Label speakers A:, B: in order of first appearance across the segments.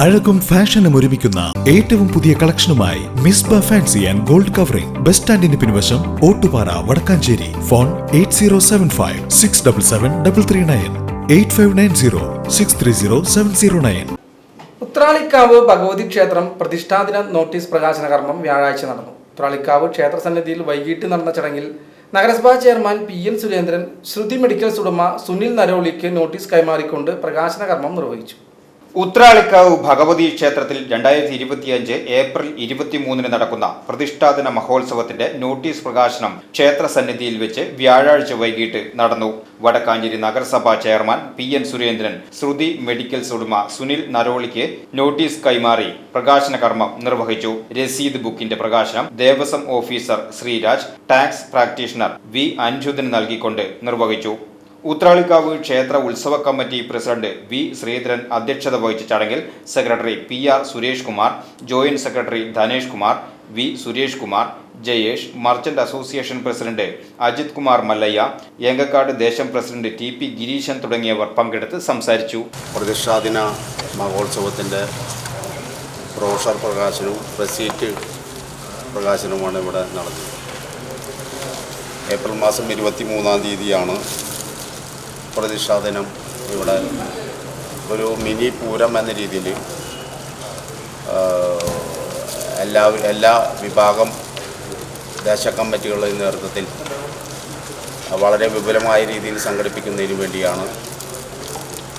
A: അഴകും ഫാഷനും ഒരുമിക്കുന്ന ഏറ്റവും പുതിയ കളക്ഷനുമായി Misba fancy and gold covering. Bus സ്റ്റാൻഡിന് പിൻവശം Ottupara Vadakkanchery. Phone eight zero seven five six double seven double three nine. Eight five nine zero six three zero seven zero nine.
B: Uthralikavu Bhagavathi ക്ഷേത്രം പ്രതിഷ്ഠാദിന notice പ്രകാശന കർമ്മം വ്യാഴാഴ്ച നടന്നു. ഉത്രാളിക്കാവ് ക്ഷേത്ര സന്നിധിയിൽ വൈകിട്ട് നടന്ന ചടങ്ങിൽ നഗരസഭാ chairman P N Surendran Shruthi medicals ഉടമ സുനിൽ നരോളിക്ക് നോട്ടീസ് കൈമാറിക്കൊണ്ട് പ്രകാശന കർമ്മം നിർവഹിച്ചു.
C: ഉത്രാളിക്കാവ് ഭഗവതി ക്ഷേത്രത്തിൽ രണ്ടായിരത്തി ഇരുപത്തിയഞ്ച് ഏപ്രിൽ ഇരുപത്തിമൂന്നിന് നടക്കുന്ന പ്രതിഷ്ഠാദിന മഹോത്സവത്തിന്റെ നോട്ടീസ് പ്രകാശനം ക്ഷേത്ര സന്നിധിയിൽ വെച്ച് വ്യാഴാഴ്ച വൈകിട്ട് നടന്നു. വടക്കാഞ്ചേരി നഗരസഭാ chairman P N Surendran Shruthi medicals ഉടമ സുനിൽ നരോളിക്ക് നോട്ടീസ് കൈമാറി പ്രകാശന കർമ്മം നിർവഹിച്ചു. രസീത് ബുക്കിന്റെ പ്രകാശനം Devaswom officer Sreeraj tax practitioner V അഞ്ജുദിന് നൽകിക്കൊണ്ട് നിർവഹിച്ചു. ഉത്രാളിക്കാവ് ക്ഷേത്ര ഉത്സവ കമ്മിറ്റി പ്രസിഡന്റ് വി ശ്രീധരൻ അധ്യക്ഷത വഹിച്ച ചടങ്ങിൽ secretary P R Suresh Kumar joint secretary Dhanesh Kumar V Suresh Kumar Jayesh merchant association president Ajith Kumar Mallayya Enkakkad ദേശം പ്രസിഡന്റ് ടി പി ഗിരീശൻ തുടങ്ങിയവർ പങ്കെടുത്ത് സംസാരിച്ചു.
D: പ്രതിഷ്ഠാദിന മഹോത്സവത്തിന്റെ ബ്രോഷർ പ്രകാശനവും റെസീറ്റ് പ്രകാശനവുമാണ് ഇവിടെ നടന്നത്. ഏപ്രിൽ മാസം ഇരുപത്തി മൂന്നാം തീയതിയാണ് പ്രതിഷ്ഠാദിനം ഇവിടെ ഒരു മിനി പൂരം എന്ന രീതിയിൽ എല്ലാ എല്ലാ വിഭാഗം ദേശ കമ്മിറ്റികളുടെ നേതൃത്വത്തിൽ വളരെ വിപുലമായ രീതിയിൽ സംഘടിപ്പിക്കുന്നതിന് വേണ്ടിയാണ്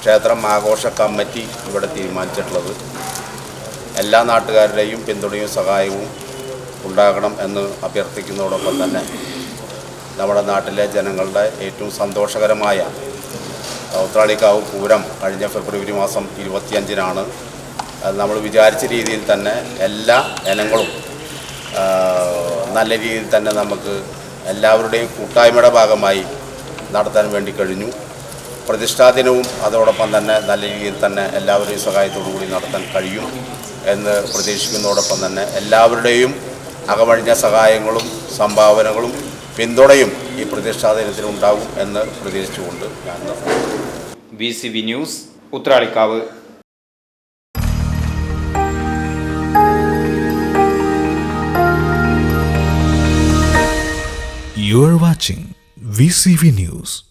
D: ക്ഷേത്രം ആഘോഷ കമ്മിറ്റി ഇവിടെ തീരുമാനിച്ചിട്ടുള്ളത്. എല്ലാ നാട്ടുകാരുടെയും പിന്തുണയും സഹായവും ഉണ്ടാകണം എന്ന് അഭ്യർത്ഥിക്കുന്നതോടൊപ്പം തന്നെ നമ്മുടെ നാട്ടിലെ ജനങ്ങളുടെ ഏറ്റവും സന്തോഷകരമായ ഉത്രാളിക്കാവ് പൂരം കഴിഞ്ഞ ഫെബ്രുവരി മാസം ഇരുപത്തിയഞ്ചിനാണ്. നമ്മൾ വിചാരിച്ച രീതിയിൽ തന്നെ എല്ലാ ഇനങ്ങളും നല്ല രീതിയിൽ തന്നെ നമുക്ക് എല്ലാവരുടെയും കൂട്ടായ്മയുടെ ഭാഗമായി നടത്താൻ വേണ്ടി കഴിഞ്ഞു. പ്രതിഷ്ഠാദിനവും അതോടൊപ്പം തന്നെ നല്ല രീതിയിൽ തന്നെ എല്ലാവരുടെയും സഹായത്തോടു കൂടി നടത്താൻ കഴിയും എന്ന് പ്രതീക്ഷിക്കുന്നതോടൊപ്പം തന്നെ എല്ലാവരുടെയും അകമഴിഞ്ഞ സഹായങ്ങളും സംഭാവനകളും പിന്തുണയും ഈ പ്രതിഷ്ഠാദിനത്തിന് ഉണ്ടാകും എന്ന് പ്രതീക്ഷിച്ചുകൊണ്ട് ഞാൻ
C: V C V news Uthralikavu
A: You are watching VCV News.